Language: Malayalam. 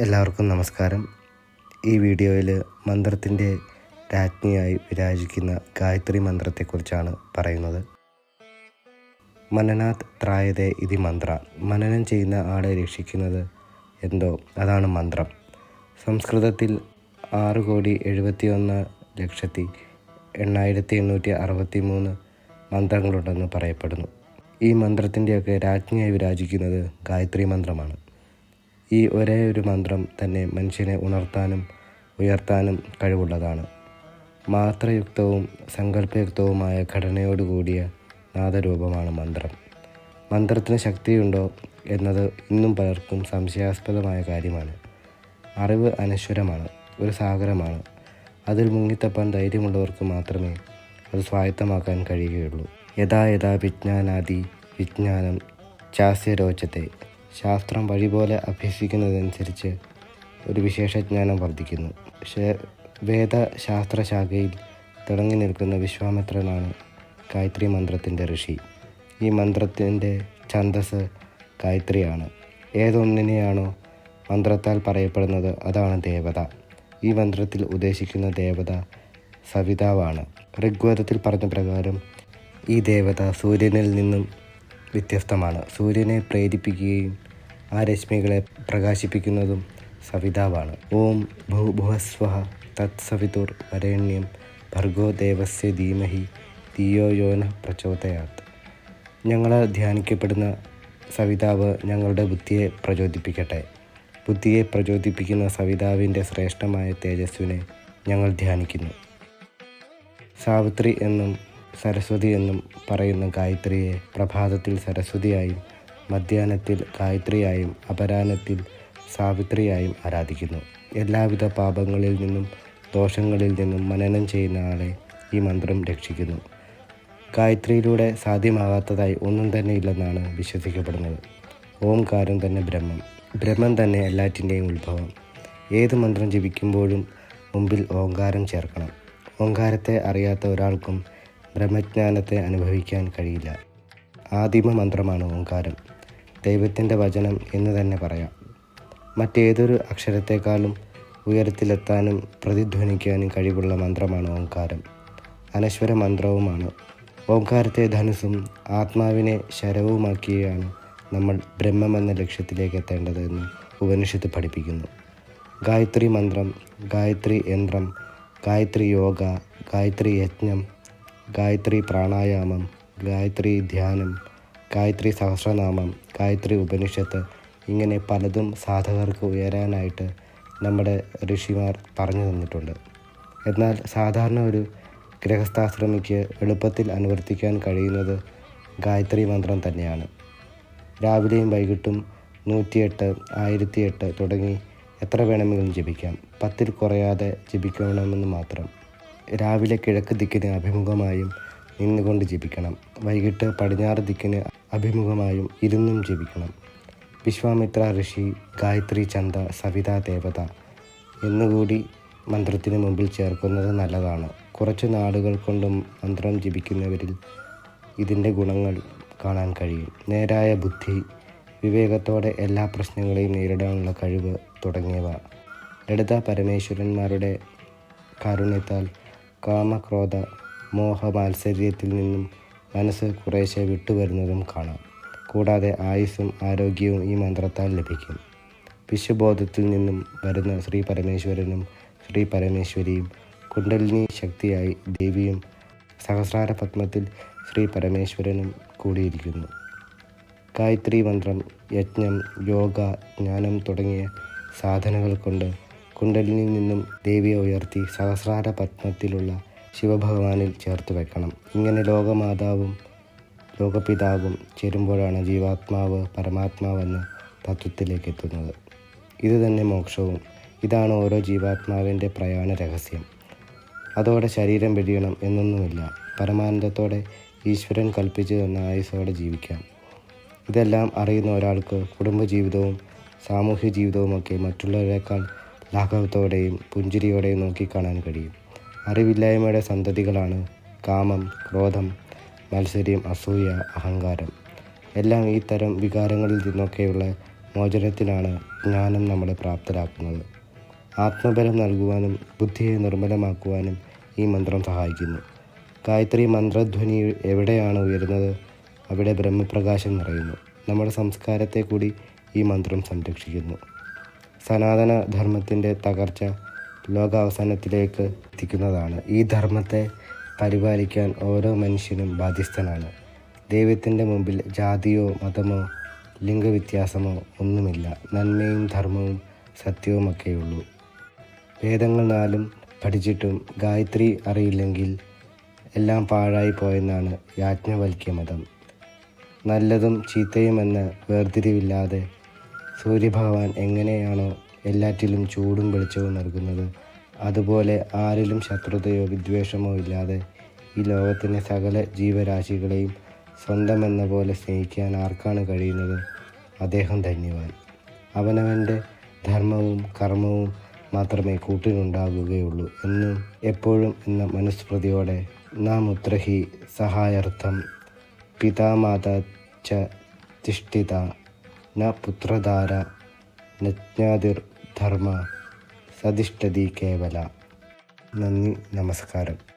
എല്ലാവർക്കും നമസ്കാരം. ഈ വീഡിയോയിൽ മന്ത്രത്തിന്റെ രാജ്ഞിയായി വിരാജിക്കുന്ന ഗായത്രി മന്ത്രത്തെക്കുറിച്ചാണ് പറയുന്നത്. മനനാത് ത്രായതേ ഇതി മന്ത്ര. മനനം ചെയ്യുന്ന ആളെ രക്ഷിക്കുന്നത് എന്തോ? അതാണ് മന്ത്രം. സംസ്കൃതത്തിൽ ആറ് കോടി എഴുപത്തി ഒന്ന് ലക്ഷത്തി എണ്ണായിരത്തി എണ്ണൂറ്റി അറുപത്തി മൂന്ന് മന്ത്രങ്ങളുണ്ടെന്ന് പറയപ്പെടുന്നു. ഈ മന്ത്രത്തിന്റെയൊക്കെ രാജ്ഞിയായി വിരാജിക്കുന്നത് ഗായത്രി മന്ത്രമാണ്. ഈ ഒരേ ഒരു മന്ത്രം തന്നെ മനുഷ്യനെ ഉണർത്താനും ഉയർത്താനും കഴിവുള്ളതാണ്. മാത്രയുക്തവും സങ്കല്പയുക്തവുമായ ഘടനയോടുകൂടിയ നാദരൂപമാണ് മന്ത്രം. മന്ത്രത്തിന് ശക്തിയുണ്ടോ എന്നത് ഇന്നും പലർക്കും സംശയാസ്പദമായ കാര്യമാണ്. അറിവ് അനശ്വരമാണ് ഒരു സാഗരമാണ്. അതിൽ മുങ്ങിത്തപ്പാൻ ധൈര്യമുള്ളവർക്ക് മാത്രമേ അത് സ്വായത്തമാക്കാൻ കഴിയുകയുള്ളൂ. യഥാ യഥാ വിജ്ഞാനാദി വിജ്ഞാനം ചാസ്യരോചത്തെ ശാസ്ത്രം വഴി പോലെ അഭ്യസിക്കുന്നതനുസരിച്ച് ഒരു വിശേഷജ്ഞാനം വർദ്ധിക്കുന്നു. വേദശാസ്ത്രശാഖയിൽ തിളങ്ങി നിൽക്കുന്ന വിശ്വാമിത്രനാണ് ഗായത്രി മന്ത്രത്തിന്റെ ഋഷി. ഈ മന്ത്രത്തിന്റെ ഛന്തസ് ഗായത്രിയാണ്. ഏതൊന്നിനെയാണോ മന്ത്രത്താൽ പറയപ്പെടുന്നത് അതാണ് ദേവത. ഈ മന്ത്രത്തിൽ ഉദ്ദേശിക്കുന്ന ദേവത സവിതാവാണ്. ഋഗ്വേദത്തിൽ പറഞ്ഞ പ്രകാരം ഈ ദേവത സൂര്യനിൽ നിന്നും വ്യത്യസ്തമാണ്. സൂര്യനെ പ്രേരിപ്പിക്കുകയും ആ രശ്മികളെ പ്രകാശിപ്പിക്കുന്നതും സവിതാവാണ്. ഓം ഭൂഭുവസ്വഹ തത്സവിതുർ വരേണ്യം ഭർഗോ ദേവസ്യ ധീമഹി ധിയോ യോന പ്രചോദയാത്. ഞങ്ങളെ ധ്യാനിക്കപ്പെടുന്ന സവിതാവ് ഞങ്ങളുടെ ബുദ്ധിയെ പ്രചോദിപ്പിക്കട്ടെ. ബുദ്ധിയെ പ്രചോദിപ്പിക്കുന്ന സവിതാവിന്റെ ശ്രേഷ്ഠമായ തേജസ്വിനെ ഞങ്ങൾ ധ്യാനിക്കുന്നു. സാവിത്രി എന്നും സരസ്വതി എന്നും പറയുന്ന ഗായത്രിയെ പ്രഭാതത്തിൽ സരസ്വതിയായും മധ്യാഹ്നത്തിൽ ഗായത്രിയായും അപരാഹ്നത്തിൽ സാവിത്രിയായും ആരാധിക്കുന്നു. എല്ലാവിധ പാപങ്ങളിൽ നിന്നും ദോഷങ്ങളിൽ നിന്നും മനനം ചെയ്യുന്ന ആളെ ഈ മന്ത്രം രക്ഷിക്കുന്നു. ഗായത്രിയിലൂടെ സാധ്യമാകാത്തതായി ഒന്നും തന്നെ ഇല്ലെന്നാണ് വിശ്വസിക്കപ്പെടുന്നത്. ഓംകാരം തന്നെ ബ്രഹ്മം. ബ്രഹ്മം തന്നെ എല്ലാറ്റിന്റെയും ഉത്ഭവം. ഏത് മന്ത്രം ജപിക്കുമ്പോഴും മുമ്പിൽ ഓങ്കാരം ചേർക്കണം. ഓങ്കാരത്തെ അറിയാത്ത ഒരാൾക്കും ബ്രഹ്മജ്ഞാനത്തെ അനുഭവിക്കാൻ കഴിയില്ല. ആദിമ മന്ത്രമാണ് ഓങ്കാരം ദൈവത്തിന്റെ വചനം എന്ന് തന്നെ പറയാം. മറ്റേതൊരു അക്ഷരത്തെക്കാളും ഉയരത്തിലെത്താനും പ്രതിധ്വനിക്കാനും കഴിവുള്ള മന്ത്രമാണ് ഓങ്കാരം അനശ്വര മന്ത്രവുമാണ്. ഓംകാരത്തെ ധനുസും ആത്മാവിനെ ശരവുമാക്കിയാണ് നമ്മൾ ബ്രഹ്മമെന്ന ലക്ഷ്യത്തിലേക്ക് എത്തേണ്ടതെന്ന് ഉപനിഷത്ത് പഠിപ്പിക്കുന്നു. ഗായത്രി മന്ത്രം ഗായത്രി യന്ത്രം ഗായത്രി യോഗ ഗായത്രി യജ്ഞം ഗായത്രി പ്രാണായാമം ഗായത്രി ധ്യാനം ഗായത്രി സഹസ്രനാമം ഗായത്രി ഉപനിഷത്ത് ഇങ്ങനെ പലതും സാധകർക്ക് ഉയരാനായിട്ട് നമ്മുടെ ഋഷിമാർ പറഞ്ഞു തന്നിട്ടുണ്ട്. എന്നാൽ സാധാരണ ഒരു ഗൃഹസ്ഥാശ്രമിക്ക് എളുപ്പത്തിൽ അനുവർത്തിക്കാൻ കഴിയുന്നത് ഗായത്രി മന്ത്രം തന്നെയാണ്. രാവിലെയും വൈകിട്ടും നൂറ്റിയെട്ട് ആയിരത്തിയെട്ട് തുടങ്ങി എത്ര വേണമെങ്കിലും ജപിക്കാം. പത്തിൽ കുറയാതെ ജപിക്കണമെന്ന് മാത്രം. രാവിലെ കിഴക്ക് ദിക്കിന് അഭിമുഖമായും നിന്നുകൊണ്ട് ജപിക്കണം. വൈകിട്ട് പടിഞ്ഞാറ് ദിക്കിന് അഭിമുഖമായും ഇരുന്നും ജപിക്കണം. വിശ്വാമിത്ര ഋഷി ഗായത്രി ചന്ദ സവിതാ ദേവത എന്നുകൂടി മന്ത്രത്തിന് മുമ്പിൽ ചേർക്കുന്നത് നല്ലതാണ്. കുറച്ച് നാളുകൾ കൊണ്ടും മന്ത്രം ജപിക്കുന്നവരിൽ ഇതിന്റെ ഗുണങ്ങൾ കാണാൻ കഴിയും. നേരായ ബുദ്ധി വിവേകത്തോടെ എല്ലാ പ്രശ്നങ്ങളെയും നേരിടാനുള്ള കഴിവ് തുടങ്ങിയവ. ലളിത പരമേശ്വരന്മാരുടെ കാരുണ്യത്താൽ കാമക്രോധ മോഹ മാത്സര്യത്തിൽ നിന്നും മനസ്സ് കുറേശ്ശെ വിട്ടുവരുന്നതും കാണാം. കൂടാതെ ആയുസ്സും ആരോഗ്യവും ഈ മന്ത്രത്താൽ ലഭിക്കും. വിശ്വബോധത്തിൽ നിന്നും വരുന്ന ശ്രീ പരമേശ്വരനും ശ്രീ പരമേശ്വരിയും കുണ്ടലിനി ശക്തിയായി ദേവിയും സഹസ്രാര പത്മത്തിൽ ശ്രീ പരമേശ്വരനും കൂടിയിരിക്കുന്നു. ഗായത്രി മന്ത്രം യജ്ഞം യോഗ ജ്ഞാനം തുടങ്ങിയ സാധനങ്ങൾ കൊണ്ട് കുണ്ടലിനിൽ നിന്നും ദേവിയെ ഉയർത്തി സഹസ്രാര പത്മത്തിലുള്ള ശിവഭഗവാനിൽ ചേർത്ത് വെക്കണം. ഇങ്ങനെ ലോകമാതാവും ലോകപിതാവും ചേരുമ്പോഴാണ് ജീവാത്മാവ് പരമാത്മാവെന്ന് തത്വത്തിലേക്ക് എത്തുന്നത്. ഇതുതന്നെ മോക്ഷവും. ഇതാണ് ഓരോ ജീവാത്മാവിന്റെ പ്രയാണ രഹസ്യം. അതോടെ ശരീരം വെടിയണം എന്നൊന്നുമില്ല. പരമാനന്ദത്തോടെ ഈശ്വരൻ കൽപ്പിച്ചു തന്ന ആയുസോടെ ജീവിക്കാം. ഇതെല്ലാം അറിയുന്ന ഒരാൾക്ക് കുടുംബജീവിതവും സാമൂഹ്യ ജീവിതവുമൊക്കെ മറ്റുള്ളവരെക്കാൾ ലാഘവത്തോടെയും പുഞ്ചിരിയോടെയും നോക്കിക്കാണാൻ കഴിയും. അറിവില്ലായ്മയുടെ സന്തതികളാണ് കാമം ക്രോധം മത്സര്യം അസൂയ അഹങ്കാരം. എല്ലാം ഈ തരം വികാരങ്ങളിൽ നിന്നൊക്കെയുള്ള മോചനത്തിനാണ് ജ്ഞാനം നമ്മളെ പ്രാപ്തരാക്കുന്നത്. ആത്മബലം നൽകുവാനും ബുദ്ധിയെ നിർമ്മലമാക്കുവാനും ഈ മന്ത്രം സഹായിക്കുന്നു. ഗായത്രി മന്ത്രധ്വനി എവിടെയാണ് ഉയരുന്നത്? അവിടെ ബ്രഹ്മപ്രകാശം നിറയുന്നു. നമ്മുടെ സംസ്കാരത്തെ കൂടി ഈ മന്ത്രം സംരക്ഷിക്കുന്നു. സനാതന ധർമ്മത്തിന്റെ തകർച്ച ലോകാവസാനത്തിലേക്ക് എത്തിക്കുന്നതാണ്. ഈ ധർമ്മത്തെ പരിപാലിക്കാൻ ഓരോ മനുഷ്യനും ബാധ്യസ്ഥനാണ്. ദൈവത്തിന്റെ മുമ്പിൽ ജാതിയോ മതമോ ലിംഗവ്യത്യാസമോ ഒന്നുമില്ല. നന്മയും ധർമ്മവും സത്യവുമൊക്കെയുള്ളൂ. വേദങ്ങൾ നാലും പഠിച്ചിട്ടും ഗായത്രി അറിയില്ലെങ്കിൽ എല്ലാം പാഴായി പോയെന്നാണ് യാജ്ഞവൽക്യ മതം നല്ലതും ചീത്തയുമെന്ന് വേർതിരിവില്ലാതെ സൂര്യഭഗവാൻ എങ്ങനെയാണോ എല്ലാറ്റിലും ചൂടും വെളിച്ചവും നൽകുന്നത്. അതുപോലെ ആരിലും ശത്രുതയോ വിദ്വേഷമോ ഇല്ലാതെ ഈ ലോകത്തിന്റെ സകല ജീവരാശികളെയും സ്വന്തമെന്ന പോലെ സ്നേഹിക്കാൻ ആർക്കാണ് കഴിയുന്നത്? അദ്ദേഹം ധന്യവാൻ. അവനവന്റെ ധർമ്മവും കർമ്മവും മാത്രമേ കൂട്ടിനുണ്ടാകുകയുള്ളൂ എന്നും എപ്പോഴും എന്ന മനുസ്മൃതിയോടെ നാം ഉത്രഹി സഹായാർത്ഥം പിതാമാത ച ന പുത്രധാര നജ്ഞാതിർ ധർമ്മ സതിഷ്ഠതി കേവല. നന്ദി നമസ്കാരം.